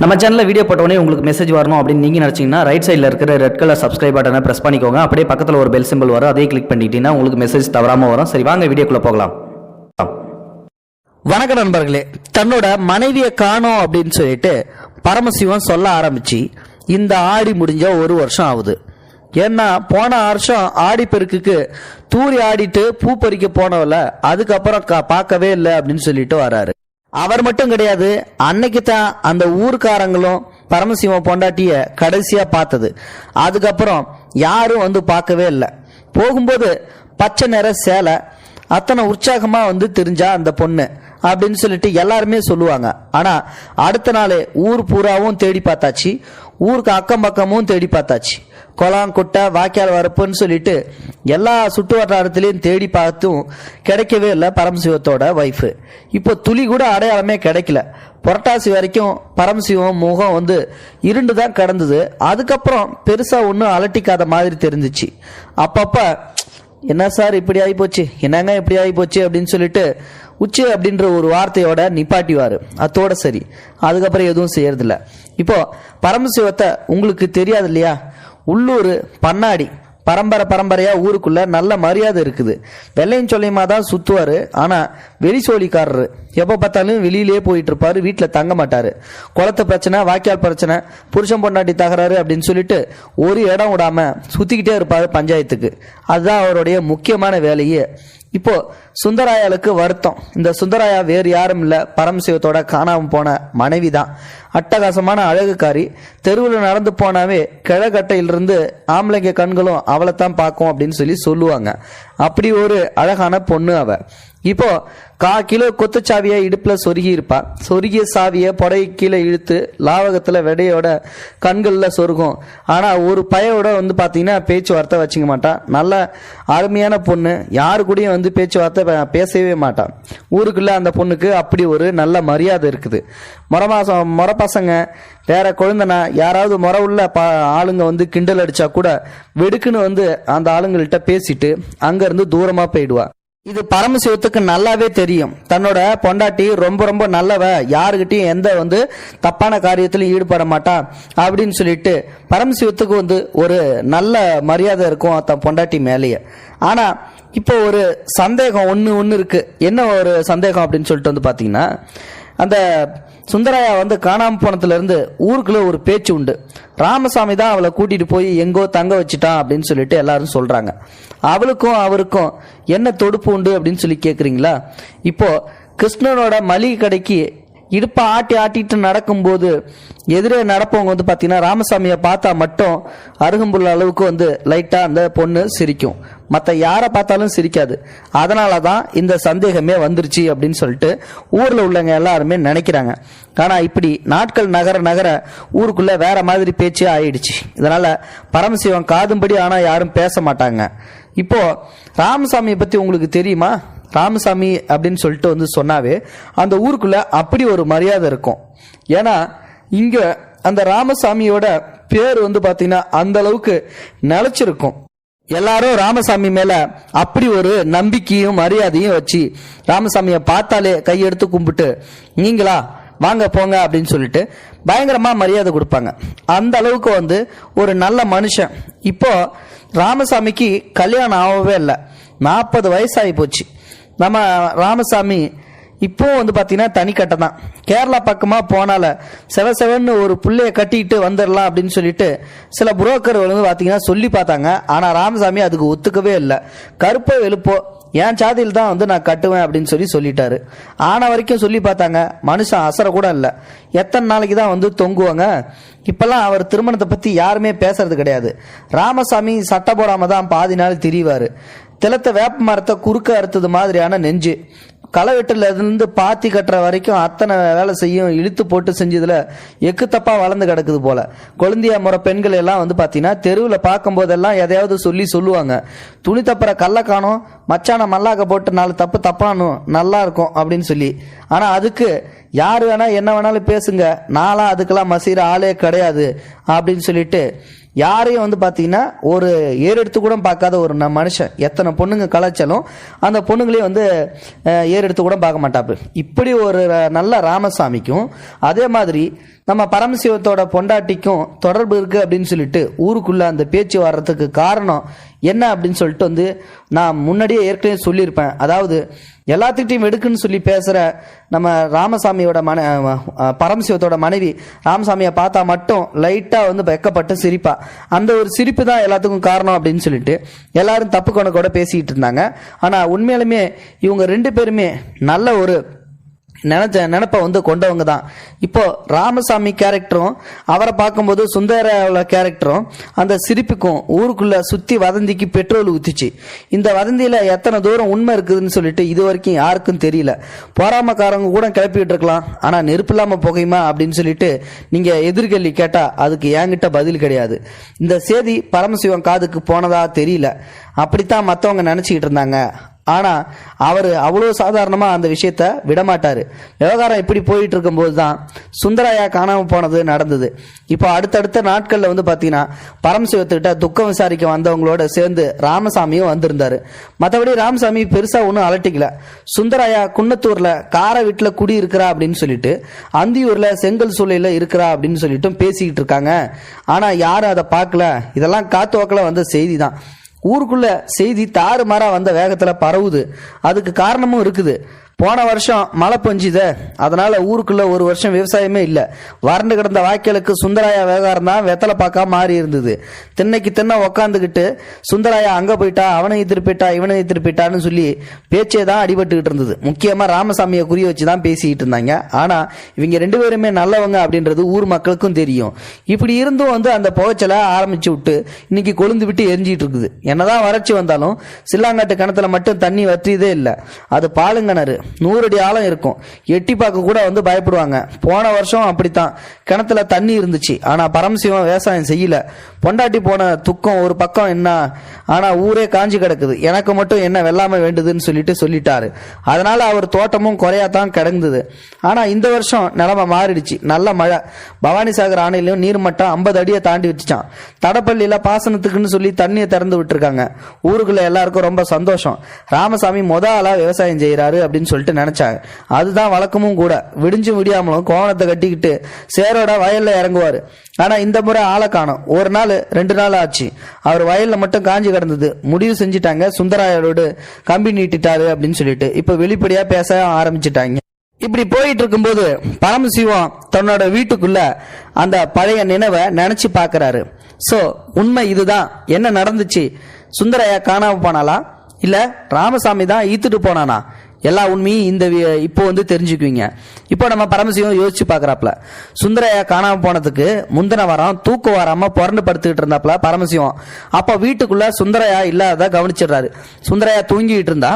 நம்ம சேனலில் வீடியோ போட்டோடனே உங்களுக்கு மெசேஜ் வரணும் அப்படின்னு நீங்கள் நினச்சிங்கன்னா ரைட் சைடில் இருக்கிற ரெட் கலர் சப்ஸ்கிரைப் பட்டனை ப்ரெஸ் பண்ணிக்கோங்க. அப்படியே பக்கத்தில் ஒரு பெல் சிம்பிள் வரும். அதே கிளிக் பண்ணிட்டீங்கன்னா உங்களுக்கு மெசேஜ் தவறாமல் வரும். சரி வாங்க வீடியோக்குள்ளே போகலாம். வணக்கம் நண்பர்களே. தன்னோட மனைவியை காணோம் அப்படின்னு சொல்லிட்டு பரமசிவன் சொல்ல ஆரம்பிச்சு இந்த ஆடி முடிஞ்ச ஒரு வருஷம் ஆகுது. ஏன்னா போன வருஷம் ஆடி பெருக்குக்கு தூரி ஆடிட்டு பூ பறிக்க போனவல அதுக்கப்புறம் பார்க்கவே இல்லை அப்படின்னு சொல்லிட்டு வராரு. அவர் மட்டும் கிடையாது அன்னைக்கு தான் அந்த ஊர்க்காரங்களும் பரமசிவம் பொண்டாட்டிய கடைசியா பார்த்தது. அதுக்கப்புறம் யாரும் வந்து பார்க்கவே இல்லை. போகும்போது பச்சை நிற சேலை அத்தனை உற்சாகமா வந்து தெரிஞ்சா அந்த பொண்ணு அப்படின்னு சொல்லிட்டு எல்லாருமே சொல்லுவாங்க. ஆனா அடுத்த நாள் ஊர் பூராவும் தேடி பார்த்தாச்சு. ஊருக்கு அக்கம் பக்கமும் தேடி பார்த்தாச்சு. குளம் குட்டை வாய்க்கால் வரப்புன்னு சொல்லிட்டு எல்லா சுற்று வட்டாரத்திலையும் தேடி பார்த்தும் கிடைக்கவே இல்லை பரமசிவத்தோட ஒய்ஃபு இப்போ துளி கூட அடையாளமே கிடைக்கல. புரட்டாசி வரைக்கும் பரமசிவம் முகம் வந்து இருண்டு தான் கிடந்தது. அதுக்கப்புறம் பெருசாக ஒன்றும் அலட்டிக்காத மாதிரி தெரிஞ்சிச்சு. அப்பப்போ என்ன சார் இப்படி ஆகி போச்சு என்னங்க இப்படி ஆகி போச்சு அப்படின்னு சொல்லிட்டு உச்சி அப்படின்ற ஒரு வார்த்தையோட நிப்பாட்டிவார். அத்தோட சரி. அதுக்கப்புறம் எதுவும் செய்யறதில்ல. இப்போ பரமசிவத்தை உங்களுக்கு தெரியாது இல்லையா? உள்ளூர் பண்ணாடி பரம்பரை பரம்பரையா ஊருக்குள்ள நல்ல மரியாதை இருக்குது. வெள்ளையும் சொல்லியமா தான் சுத்துவாரு ஆனா வெறிசோலிக்காரரு எப்போ பார்த்தாலும் வெளியிலேயே போயிட்டு இருப்பாரு வீட்டில் தங்க மாட்டாரு. குளத்து பிரச்சனை வாய்க்கால் பிரச்சனை புருஷன் பொண்டாட்டி தகராறு அப்படின்னு சொல்லிட்டு ஒரு இடம் விடாம சுத்திக்கிட்டே இருப்பாரு பஞ்சாயத்துக்கு. அதுதான் அவருடைய முக்கியமான வேலையே. இப்போ சுந்தராயாளுக்கு வருத்தம். இந்த சுந்தராயா வேறு யாரும் இல்லை. பரமசிவத்தோட காணாமல் போன மனைவி தான் அட்டகாசமான அழகுக்காரி. தெருவில் நடந்து போனாவே கிழக்கட்டையிலிருந்து ஆம்பளைங்க கண்களும் அவளை தான் பார்க்கும் அப்படின்னு சொல்லி சொல்லுவாங்க. அப்படி ஒரு அழகான பொண்ணு அவள் இப்போ கா கிலோ கொத்துச்சாவியை இடுப்பில் சொருகி இருப்பா சொருகிய சாவியை புடைய கீழே இழுத்து லாவகத்தில் விடையோட கண்களில் சொருகும். ஆனால் ஒரு பையோட வந்து பார்த்தீங்கன்னா பேச்சுவார்த்தை வச்சுக்க மாட்டான். நல்ல அருமையான பொண்ணு. யாரு கூடயும் வந்து பேச்சுவார்த்தை பேசவே மாட்டான். ஊருக்குள்ளே அந்த பொண்ணுக்கு அப்படி ஒரு நல்ல மரியாதை இருக்குது. முறமாசம் முறை பசங்க வேற குழந்தைனா யாராவது முறை உள்ள ப ஆளுங்க வந்து கிண்டல் அடித்தா கூட வெடுக்குன்னு வந்து அந்த ஆளுங்கள்கிட்ட பேசிட்டு அங்கேருந்து தூரமாக போயிடுவா. இது பரமசிவத்துக்கு நல்லாவே தெரியும். தன்னோட பொண்டாட்டி ரொம்ப ரொம்ப நல்லவ. யாருக்கிட்டையும் எந்த வந்து தப்பான காரியத்திலும் ஈடுபட மாட்டா அப்படின்னு சொல்லிட்டு பரமசிவத்துக்கு வந்து ஒரு நல்ல மரியாதை இருக்கும் தன் பொண்டாட்டி மேலேயே. ஆனால் இப்போ ஒரு சந்தேகம் ஒன்று ஒன்று இருக்குது என்ன ஒரு சந்தேகம் அப்படின்னு சொல்லிட்டு வந்து பார்த்தீங்கன்னா அந்த சுந்தராயா வந்து காணாம போனதுலேருந்து ஊருக்குள்ளே ஒரு பேச்சு உண்டு. ராமசாமி தான் அவளை கூட்டிட்டு போய் எங்கோ தங்க வச்சுட்டான் அப்படின்னு சொல்லிட்டு எல்லாரும் சொல்கிறாங்க அவளுக்கும் அவருக்கும் என்ன தொடுப்பு உண்டு அப்படின்னு சொல்லி கேட்குறீங்களா இப்போது கிருஷ்ணனோட மளிகை கடைக்கு இடுப்பை ஆட்டி ஆட்டிட்டு நடக்கும்போது எதிரே நடப்பவங்க வந்து பார்த்தீங்கன்னா ராமசாமியை பார்த்தா மட்டும் அருகம்புள்ள அளவுக்கு வந்து லைட்டாக அந்த பொண்ணு சிரிக்கும். மற்ற யாரை பார்த்தாலும் சிரிக்காது. அதனால தான் இந்த சந்தேகமே வந்துருச்சு அப்படின்னு சொல்லிட்டு ஊரில் உள்ளவங்க எல்லாருமே நினைக்கிறாங்க. ஆனால் இப்படி நாட்கள் நகர நகர ஊருக்குள்ளே வேற மாதிரி பேச்சு ஆயிடுச்சு. இதனால் பரமசிவம் காதும்படி ஆனால் யாரும் பேச மாட்டாங்க. இப்போது ராமசாமியை பற்றி உங்களுக்கு தெரியுமா? ராமசாமி அப்படின்னு சொல்லிட்டு வந்து சொன்னாவே அந்த ஊருக்குள்ள அப்படி ஒரு மரியாதை இருக்கும். ஏன்னா இங்க அந்த ராமசாமியோட பேர் வந்து பாத்தீங்கன்னா அந்த அளவுக்கு நிலைச்சிருக்கும். எல்லாரும் ராமசாமி மேல அப்படி ஒரு நம்பிக்கையும் மரியாதையும் வச்சு ராமசாமியை பார்த்தாலே கையெடுத்து கும்பிட்டு நீங்களா வாங்க போங்க அப்படின்னு சொல்லிட்டு பயங்கரமா மரியாதை கொடுப்பாங்க. அந்த அளவுக்கு வந்து ஒரு நல்ல மனுஷன். இப்போ ராமசாமிக்கு கல்யாணம் ஆகவே இல்லை. நாற்பது வயசாகி போச்சு. நம்ம ராமசாமி இப்போ வந்து பார்த்தீங்கன்னா தனிக்கட்டை தான் கேரளா பக்கமாக போனால செவ செவன்னு ஒரு பிள்ளைய கட்டிட்டு வந்துடலாம் அப்படின்னு சொல்லிட்டு சில புரோக்கர் வந்து பார்த்தீங்கன்னா சொல்லி பார்த்தாங்க. ஆனால் ராமசாமி அதுக்கு ஒத்துக்கவே இல்லை. கருப்போ வெளுப்போ என் சாதியில் தான் வந்து நான் கட்டுவேன் அப்படின்னு சொல்லி சொல்லிட்டாரு. ஆன வரைக்கும் சொல்லி பார்த்தாங்க. மனுஷன் அசர கூட இல்லை. எத்தனை நாளைக்கு தான் வந்து தொங்குவாங்க? இப்பெல்லாம் அவர் திருமணத்தை பற்றி யாருமே பேசுறது கிடையாது. ராமசாமி சட்டை போடாமல் தான் பாதி நாள் திரிவார். திலத்த வேப்ப மரத்தை குறுக்க அறுத்தது மாதிரியான நெஞ்சு. களை இருந்து பாத்தி கட்டுற வரைக்கும் அத்தனை வேலை செய்யும் இழுத்து போட்டு செஞ்சதில் எக்கு தப்பாக வளர்ந்து கிடக்குது போல. குழந்தையா முறை பெண்கள் எல்லாம் வந்து பார்த்தீங்கன்னா தெருவில் பார்க்கும் போதெல்லாம் எதையாவது சொல்லி சொல்லுவாங்க. துணி தப்புற கல்லை காணும் மச்சான மல்லாக்க போட்டு நாலு தப்பு தப்பானும் நல்லா இருக்கும் அப்படின்னு சொல்லி. ஆனால் அதுக்கு யார் வேணால் என்ன வேணாலும் பேசுங்க நாளாக அதுக்கெல்லாம் மசீர ஆளே கிடையாது அப்படின்னு சொல்லிட்டு யாரையும் வந்து பார்த்தீங்கன்னா ஒரு ஏறெடுத்து கூட பார்க்காத ஒரு ந- மனுஷன். எத்தனை பொண்ணுங்க கலைச்சாலும் அந்த பொண்ணுங்களையும் வந்து ஏறெடுத்து கூட பார்க்க மாட்டாப்பு. இப்படி ஒரு நல்ல ராமசாமிக்கும் அதே மாதிரி நம்ம பரமசிவத்தோட பொண்டாட்டிக்கும் தொடர்பு இருக்கு அப்படின்னு சொல்லிட்டு ஊருக்குள்ளே அந்த பேச்சு வர்றதுக்கு காரணம் என்ன அப்படின்னு சொல்லிட்டு வந்து நான் முன்னாடியே ஏற்கனவே சொல்லியிருப்பேன். அதாவது எல்லாத்துக்கிட்டையும் எடுக்குன்னு சொல்லி பேசுகிற நம்ம ராமசாமியோட மன பரமசிவத்தோட மனைவி ராமசாமியை பார்த்தா மட்டும் லைட்டாக வந்து வெக்கப்பட்டு சிரிப்பா. அந்த ஒரு சிரிப்பு தான் எல்லாத்துக்கும் காரணம் அப்படின்னு சொல்லிட்டு எல்லாரும் தப்பு கணக்கோட பேசிக்கிட்டு இருந்தாங்க. ஆனால் உண்மையிலுமே இவங்க ரெண்டு பேருமே நல்ல ஒரு நினச்ச நினப்பை வந்து கொண்டவங்க தான் இப்போ ராமசாமி கேரக்டரும் அவரை பார்க்கும்போது சுந்தர கேரக்டரும் அந்த சிரிப்புக்கும் ஊருக்குள்ள சுத்தி வதந்திக்கு பெட்ரோல் ஊத்திச்சு. இந்த வதந்தியில எத்தனை தூரம் உண்மை இருக்குதுன்னு சொல்லிட்டு இது வரைக்கும் யாருக்கும் தெரியல. போராமக்காரங்க கூட கிளப்பிட்டு இருக்கலாம். ஆனா நெருப்பு இல்லாம புகையுமா அப்படின்னு சொல்லிட்டு நீங்க எதிர்கேள்வி கேட்டா அதுக்கு என்கிட்ட பதில் கிடையாது. இந்த செய்தி பரமசிவம் காதுக்கு போனதா தெரியல. அப்படித்தான் மற்றவங்க நினச்சிக்கிட்டு இருந்தாங்க. ஆனா அவர் அவ்வளோ சாதாரணமா அந்த விஷயத்த விடமாட்டாரு. விவகாரம் இப்படி போயிட்டு இருக்கும்போது தான் சுந்தராயா காணாமல் போனது நடந்தது. இப்போ அடுத்தடுத்த நாட்களில் வந்து பார்த்தீங்கன்னா பரமசிவத்துக்கிட்ட துக்கம் விசாரிக்க வந்தவங்களோட சேர்ந்து ராமசாமியும் வந்திருந்தார். மற்றபடி ராமசாமி பெருசாக ஒன்றும் அலட்டிக்கல. சுந்தராயா குன்னத்தூரில் கார வீட்டில் குடி இருக்கிறா அப்படின்னு சொல்லிட்டு அந்தியூரில் செங்கல் சூளையில் இருக்கிறா அப்படின்னு சொல்லிட்டும் பேசிக்கிட்டு இருக்காங்க. ஆனால் யாரும் அதை பார்க்கல. இதெல்லாம் காத்து வாக்கில் வந்த செய்தி தான் ஊருக்குள்ள செய்தி தாறுமாறா வந்த வேகத்துல பரவுது. அதுக்கு காரணமும் இருக்குது. போன வருஷம் மழை பெஞ்சுதே. அதனால ஊருக்குள்ள ஒரு வருஷம் விவசாயமே இல்லை. வறண்டு கிடந்த வாய்க்காலுக்கு சுந்தராயா விவகாரம் தான் வெத்தலை பார்க்கா மாறி இருந்தது. திண்ணைக்கு தின்ன உக்காந்துக்கிட்டு சுந்தராயா அங்க போயிட்டா அவனை திருப்பிட்டா இவனை திருப்பிட்டான்னு சொல்லி பேச்சே தான் அடிபட்டுக்கிட்டு இருந்தது. முக்கியமா ராமசாமியை குறி வச்சு தான் பேசிக்கிட்டு இருந்தாங்க. ஆனா இவங்க ரெண்டு பேருமே நல்லவங்க அப்படின்றது ஊர் மக்களுக்கும் தெரியும். இப்படி இருந்தும் வந்து அந்த புகைச்சலை ஆரம்பிச்சு விட்டு இன்னைக்கு கொழுந்து விட்டு எரிஞ்சிட்டு இருக்குது. என்னதான் வறட்சி வந்தாலும் சில்லாங்காட்டு கிணத்துல மட்டும் தண்ணி வற்றியதே இல்லை. அது பாலுங்கிணறு. நூறு அடி ஆழம் இருக்கும். எட்டி பார்க்க கூட வந்து பயப்படுவாங்க. போன வருஷம் அப்படித்தான். கிணத்துல தண்ணி இருந்துச்சு. ஆனா பரமசிவம் விவசாயம் செய்யல. பொண்டாட்டி போன துக்கம் ஒரு பக்கம் என்ன? ஆனா ஊரே காஞ்சி கிடக்குது. எனக்கு மட்டும் என்ன வெள்ளாம வேண்டுதுன்னு சொல்லிட்டு சொல்லிட்டாரு. அதனால அவர் தோட்டமும் குறையாதான் கிடந்தது. ஆனா இந்த வருஷம் நிலைமை மாறிடுச்சு. நல்ல மழை. பவானி சாகர் நீர்மட்டம் ஐம்பது அடியை தாண்டி வச்சுச்சான் தடப்பள்ளியில பாசனத்துக்குன்னு சொல்லி தண்ணியை திறந்து விட்டுருக்காங்க. ஊருக்குள்ள எல்லாருக்கும் ரொம்ப சந்தோஷம். ராமசாமி முத ஆளா விவசாயம் செய்யறாரு அப்படின்னு சொல்லி சொல்லிட்டு நினைச்சாங்க. அதுதான் வழக்கமும் கூட. விடிஞ்சு விடியாமலும் கோவணத்தை கட்டிக்கிட்டு சேரோட வயல்ல இறங்குவாரு. ஆனா இந்த முறை ஆளை காணும். ஒரு நாள் ரெண்டு நாள் ஆச்சு. அவர் வயல்ல மட்டும் காஞ்சி கிடந்தது. முடிவு செஞ்சுட்டாங்க. சுந்தராயோடு கம்பி நீட்டிட்டாரு அப்படின்னு சொல்லிட்டு. இப்ப வெளிப்படையா பேச ஆரம்பிச்சிட்டாங்க. இப்படி போயிட்டு இருக்கும்போது பரமசிவம் தன்னோட வீட்டுக்குள்ள அந்த பழைய நினைவை நினைச்சு பார்க்கறாரு சோ உண்மை இதுதான். என்ன நடந்துச்சு? சுந்தரையா காணாம போனாலா இல்ல ராமசாமி தான் ஈத்துட்டு போனானா? எல்லா உண்மையும் இந்த இப்போ வந்து தெரிஞ்சுக்குவீங்க. இப்போ நம்ம பரமசிவம் யோசிச்சு பார்க்குறாப்ல சுந்தரையா காணாமல் போனதுக்கு முந்தின வாரம் தூக்கம் வராம புரண்டு படுத்துக்கிட்டு இருந்தாப்ல பரமசிவம். அப்போ வீட்டுக்குள்ள சுந்தரையா இல்லாத கவனிச்சிடுறாரு. சுந்தரையா தூங்கிட்டு இருந்தா.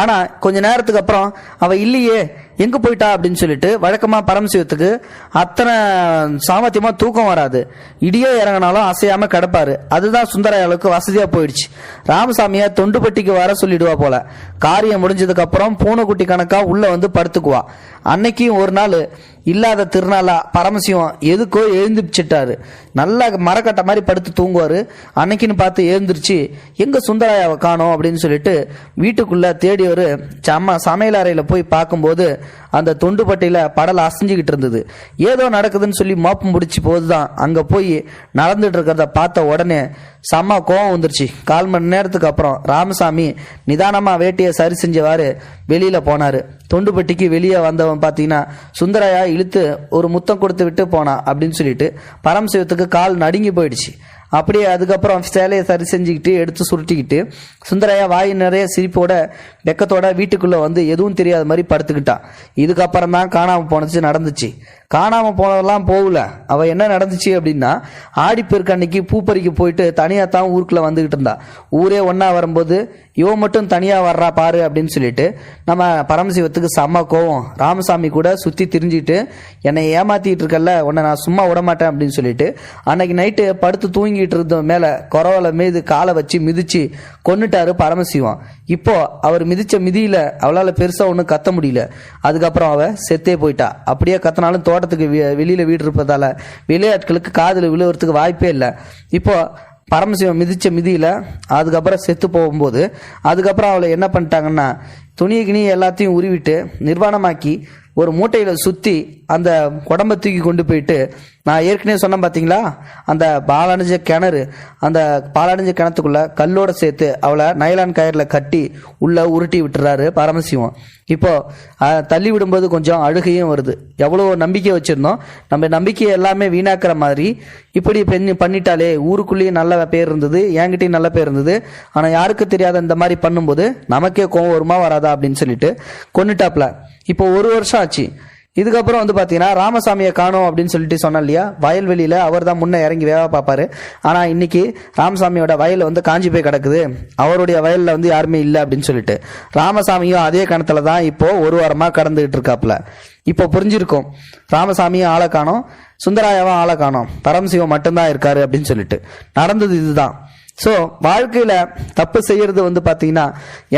ஆனால் கொஞ்ச நேரத்துக்கு அப்புறம் அவள் இல்லையே எங்கே போயிட்டா அப்படின்னு சொல்லிட்டு வழக்கமாக பரமசிவத்துக்கு அத்தனை சாமர்த்தியமாக தூக்கம் வராது. இடியே இறங்கினாலும் அசையாமல் கிடப்பாரு. அதுதான் சுந்தராயாளுக்கு வசதியாக போயிடுச்சு. ராமசாமியை தொண்டுபட்டிக்கு வர சொல்லிடுவா போல. காரியம் முடிஞ்சதுக்கப்புறம் பூனைக்குட்டி கணக்காக உள்ளே வந்து படுத்துக்குவா. அன்னைக்கும் ஒரு நாள் இல்லாத திருநாளா பரமசிவம் எதுக்கோ எழுந்திரிச்சிட்டாரு. நல்லா மரக்கட்டை மாதிரி படுத்து தூங்குவார். அன்னைக்குன்னு பார்த்து எழுந்திருச்சு எங்கே சுந்தராயாவை காணோம் அப்படின்னு சொல்லிட்டு வீட்டுக்குள்ளே தேடியவர் சம சமையல் அறையில் போய் பார்க்கும்போது அந்த தொண்டுப்பட்டையில படல் அசைஞ்சுக்கிட்டு இருந்தது. ஏதோ நடக்குதுன்னு சொல்லி மோப்பம் முடிச்சு போதுதான் அங்கே போய் நடந்துட்டு இருக்கிறத பார்த்த உடனே செம்ம கோவம் வந்துருச்சு. கால் மணி நேரத்துக்கு அப்புறம் ராமசாமி நிதானமாக வேட்டியை சரி செஞ்சவாறு வெளியில் போனார். தொண்டுபட்டிக்கு வெளியே வந்தவன் பார்த்தீங்கன்னா சுந்தரையா இழுத்து ஒரு முத்தம் கொடுத்து விட்டு போனான் அப்படின்னு சொல்லிட்டு பரமசிவத்துக்கு கால் நடுங்கி போயிடுச்சு. அப்படியே அதுக்கப்புறம் சேலையை சரி செஞ்சுக்கிட்டு எடுத்து சுருட்டிக்கிட்டு சுந்தரையா வாய் நிறைய சிரிப்போட வெக்கத்தோட வீட்டுக்குள்ளே வந்து எதுவும் தெரியாத மாதிரி படுத்துக்கிட்டான் இதுக்கப்புறம் தான் காணாமல் போனச்சு நடந்துச்சு. காணாமல் போனதெல்லாம் போகல. அவள் என்ன நடந்துச்சு அப்படின்னா ஆடிப்பெருக்கு அன்னைக்கு பூப்பறிக்கு போயிட்டு தனியாக தான் ஊருக்குள்ளே வந்துக்கிட்டு இருந்தா. ஊரே ஒன்றா வரும்போது இவ மட்டும் தனியாக வர்றா பாரு அப்படின்னு சொல்லிட்டு நம்ம பரமசிவத்துக்கு செம்ம கோவம். ராமசாமி கூட சுற்றி திரிஞ்சிட்டு என்னை ஏமாத்திட்டு இருக்கல்ல உன்னை நான் சும்மா விட மாட்டேன் அப்படின்னு சொல்லிட்டு அன்னைக்கு நைட்டு படுத்து தூங்கிட்டு இருந்த மேலே குறவல மீது காலை வச்சு மிதிச்சு கொன்னுட்டாரு பரமசிவம். இப்போ அவர் மிதிச்ச மிதியில் அவளால் பெருசாக ஒன்றும் கத்த முடியல. அதுக்கப்புறம் அவள் செத்தே போயிட்டா. அப்படியே கத்தினாலும் தோ தோட்டத்துக்கு வெ- வெளியில வீடு இருப்பதால வெளியாட்களுக்கு காதில் விழுவுறதுக்கு வாய்ப்பே இல்லை. இப்போ பரமசிவம் மிதிச்ச மிதியில அதுக்கப்புறம் செத்து போகும்போது அதுக்கப்புறம் அவளை என்ன பண்ணிட்டாங்கன்னா துணி கிணி எல்லாத்தையும் உருவிட்டு நிர்வாணமாக்கி ஒரு மூட்டையில் சுற்றி அந்த குடம்பை தூக்கி கொண்டு போயிட்டு நான் ஏற்கனவே சொன்னேன் பார்த்தீங்களா அந்த பாலடைஞ்ச கிணறு அந்த பாலடைஞ்ச கிணத்துக்குள்ளே கல்லோடு சேர்த்து அவளை நைலான் கயரில் கட்டி உள்ளே உருட்டி விட்டுறாரு பரமசிவம். இப்போது தள்ளி விடும்போது கொஞ்சம் அழுகையும் வருது. எவ்வளோ நம்பிக்கை வச்சுருந்தோம். நம்ம நம்பிக்கை எல்லாமே வீணாக்குற மாதிரி இப்படி பெண் பண்ணிட்டாலே ஊருக்குள்ளேயும் நல்ல பேர் இருந்தது என்கிட்டயும் நல்ல பேர் இருந்தது. ஆனால் யாருக்கு தெரியாத இந்த மாதிரி பண்ணும்போது நமக்கே கோவம் வருமா வராதா அப்படின்னு சொல்லிட்டு கொண்டுட்டாப்ல. இப்போ ஒரு வருஷம் ஆச்சு. இதுக்கப்புறம் வந்து பார்த்தீங்கன்னா ராமசாமியை காணோம் அப்படின்னு சொல்லிட்டு சொன்னோம் இல்லையா? வயல்வெளியில் அவர் தான் முன்னே இறங்கி வேவா பார்ப்பாரு. ஆனால் இன்னைக்கு ராமசாமியோட வயல் வந்து காஞ்சி போய் கிடக்குது. அவருடைய வயலில் வந்து யாருமே இல்லை அப்படின்னு சொல்லிட்டு. ராமசாமியும் அதே கணத்தில் தான் இப்போது ஒரு வாரமாக கடந்துகிட்டு இருக்காப்புல. இப்போ புரிஞ்சிருக்கும். ராமசாமியும் ஆளை காணோம். சுந்தராயாவும் ஆளை காணோம். பரமசிவம் மட்டும்தான் இருக்காரு அப்படின்னு சொல்லிட்டு. நடந்தது இதுதான். ஸோ வாழ்க்கையில் தப்பு செய்கிறது வந்து பார்த்தீங்கன்னா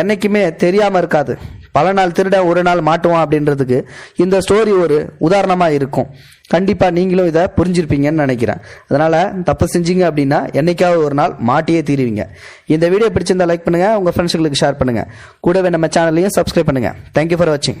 என்றைக்குமே தெரியாமல் இருக்காது. பல நாள் திருட ஒரு நாள் மாட்டுவான் அப்படின்றதுக்கு இந்த ஸ்டோரி ஒரு உதாரணமாக இருக்கும். கண்டிப்பாக நீங்களும் இதை புரிஞ்சிருப்பீங்கன்னு நினைக்கிறேன். அதனால் தப்பு செஞ்சீங்க அப்படின்னா என்னைக்காவது ஒரு நாள் மாட்டியே தீருவீங்க. இந்த வீடியோ பிடிச்சிருந்தா லைக் பண்ணுங்கள் உங்கள் ஃப்ரெண்ட்ஸுங்களுக்கு ஷேர் பண்ணுங்க. கூடவே நம்ம சேனலையும் சப்ஸ்கிரைப் பண்ணுங்க. தேங்க்யூ ஃபார் வாட்சிங்